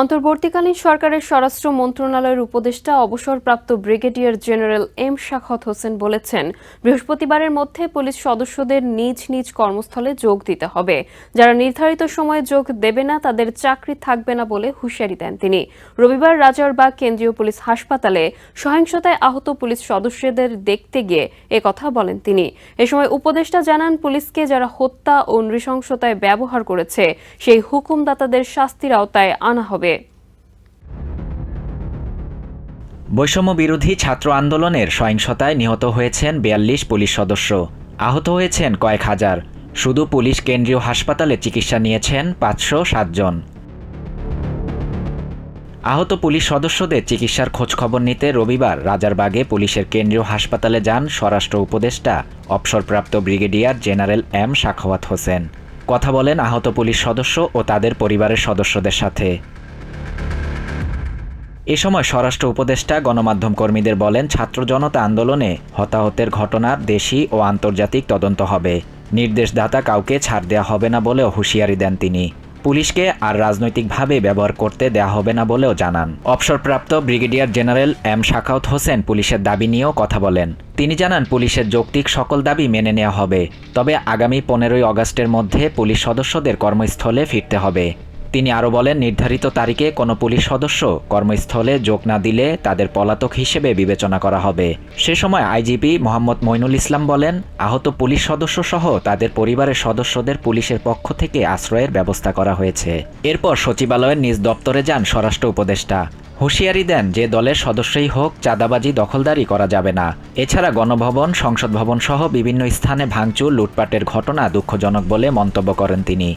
অন্তর্বর্তীকালীন সরকারের স্বরাষ্ট্র মন্ত্রণালয়ের উপদেষ্টা অবসরপ্রাপ্ত brigadier general M Sakhawat Hossain বলেছেন, বৃহস্পতিবারের মধ্যে পুলিশ সদস্যদের নিজ নিজ কর্মস্থলে যোগ দিতে হবে। যারা নির্ধারিত সময়ে যোগ দেবে না, তাদের চাকরি থাকবে না বলে হুঁশিয়ারি দেন তিনি। রবিবার রাজারবাগ কেন্দ্রীয় পুলিশ হাসপাতালে সহিংসতায় আহত পুলিশ সদস্যদের দেখতে গিয়ে একথা বলেন তিনি। এ সময় উপদেষ্টা জানান, পুলিশকে যারা হত্যা ও নৃশংসতায় ব্যবহার করেছে, সেই হুকুমদাতাদের শাস্তির আওতায় আনা হবে। বৈষম্য বিরোধী ছাত্র আন্দোলনের সহিংসতায় নিহত হয়েছেন বিয়াল্লিশ পুলিশ সদস্য। আহত হয়েছেন কয়েক হাজার। শুধু পুলিশ কেন্দ্রীয় হাসপাতালে চিকিৎসা নিয়েছেন পাঁচশো সাতজন আহত পুলিশ সদস্যদের চিকিৎসার খোঁজখবর নিতে রবিবার রাজারবাগে পুলিশের কেন্দ্রীয় হাসপাতালে যান স্বরাষ্ট্র উপদেষ্টা, অবসরপ্রাপ্ত brigadier general M Sakhawat Hossain. কথা বলেন আহত পুলিশ সদস্য ও তাদের পরিবারের সদস্যদের সাথে। এ সময় স্বরাষ্ট্র উপদেষ্টা, গণমাধ্যম কর্মীদের বলেন, ছাত্র জনতা আন্দোলনে হতাহতের ঘটনার দেশি ও আন্তর্জাতিক তদন্ত হবে। নির্দেশদাতা কাউকে ছাড় দেওয়া হবে না বলেও হুঁশিয়ারি দেন তিনি। পুলিশকে আর রাজনৈতিকভাবে ব্যবহার করতে দেওয়া হবে না বলেও জানান। অবসরপ্রাপ্ত brigadier general M Shakhawat Hossain পুলিশের দাবি নিয়েও কথা বলেন। তিনি জানান, পুলিশের যৌক্তিক সকল দাবি মেনে নেওয়া হবে, তবে আগামী পনেরোই অগস্টের মধ্যে পুলিশ সদস্যদের কর্মস্থলে ফিরতে হবে। তিনি আরও বলেন, নির্ধারিত তারিখে কোনো পুলিশ সদস্য কর্মস্থলে যোগ না দিলে তাদের পলাতক হিসেবে বিবেচনা করা হবে। সে সময় আইজিপি মোহাম্মদ মইনুল ইসলাম বলেন, আহত পুলিশ সদস্য সহ তাদের পরিবারের সদস্যদের পুলিশের পক্ষ থেকে আশ্রয়ের ব্যবস্থা করা হয়েছে। এরপর সচিবালয়ের নিজ দপ্তরে যান স্বরাষ্ট্র উপদেষ্টা। হুঁশিয়ারি দেন যে দলের সদস্যই হোক, চাঁদাবাজি, দখলদারি করা যাবে না। এছাড়া গণভবন, সংসদ ভবন সহ বিভিন্ন স্থানে ভাঙচুর, লুটপাটের ঘটনা দুঃখজনক বলে মন্তব্য করেন তিনি।